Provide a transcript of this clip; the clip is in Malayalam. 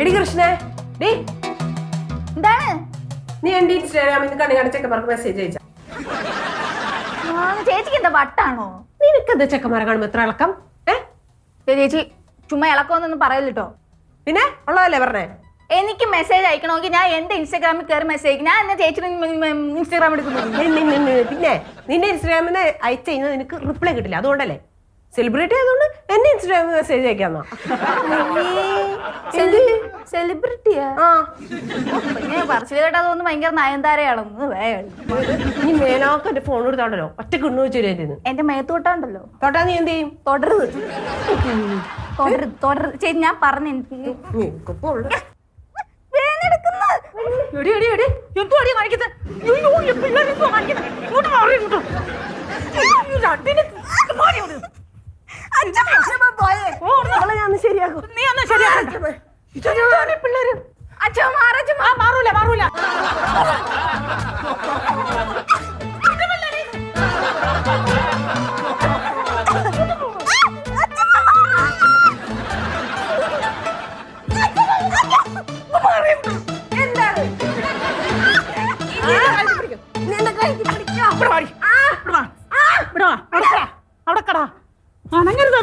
എടി കൃഷ്ണേ ഡേ. എന്താണ്? നീ എന്റെ ഇൻസ്റ്റാഗ്രാമിൽ നിന്ന് കണ്ണി കണ്ട ചെക്കന്മാർക്ക് മെസ്സേജ് അയച്ച. ചേച്ചിക്ക് എന്താ വട്ടാണോ? നിനക്കെന്താ ചെക്കന്മാരെ കാണുമ്പോ എത്ര ഇളക്കം? ഏ? ചേച്ചി ചുമ്മാ ഇളക്കമെന്നൊന്നും പറയല്ലോ പിന്നെ? ഉള്ളതല്ലേ പറഞ്ഞേ? എനിക്ക് മെസ്സേജ് അയക്കണമെങ്കിൽ ഞാൻ എന്റെ ഇൻസ്റ്റാഗ്രാമിൽ കയറി മെസ്സേജ് അയക്കും. ഞാൻ എന്നെ ചേച്ചി ഇൻസ്റ്റാഗ്രാം എടുക്കുന്നു? പിന്നെ നിന്റെ ഇൻസ്റ്റാഗ്രാമിൽ അയച്ചു കഴിഞ്ഞാൽ നിനക്ക് റിപ്ലൈ കിട്ടില്ല. അതുകൊണ്ടല്ലേ? സെലിബ്രിറ്റി ആയതുകൊണ്ട് എന്നെ ഇൻസ്റ്റാഗ്രാമിൽ മെസ്സേജ് അയക്കാന്നോ? സെലിബ്രിറ്റിയാ ആ? പറച്ചിൽ കേട്ടാ തോന്നുന്നു ഭയങ്കര നയൻതാരയാണെന്ന് നീ മേലാക്ക് എന്റെ ഫോൺ എടുത്താണ്ടല്ലോ ഒറ്റ കിണ്ണു വെച്ചു എന്റെ മേത്തോട്ടാണ്ടല്ലോ തൊട്ടാ നീ എന്ത് ചെയ്യും? തുടരുത്. തുടരുത് തുടരുത്. ചേച്ചി ഞാൻ പറഞ്ഞു ശരിയാക്കും. നീ ഒന്ന് ശരിയാക്ക്. പിള്ളേര്. അച്ഛൻ മാറച്ച മാറൂല മാറൂല. അവിടെ കടാ. അണങ്ങരുത്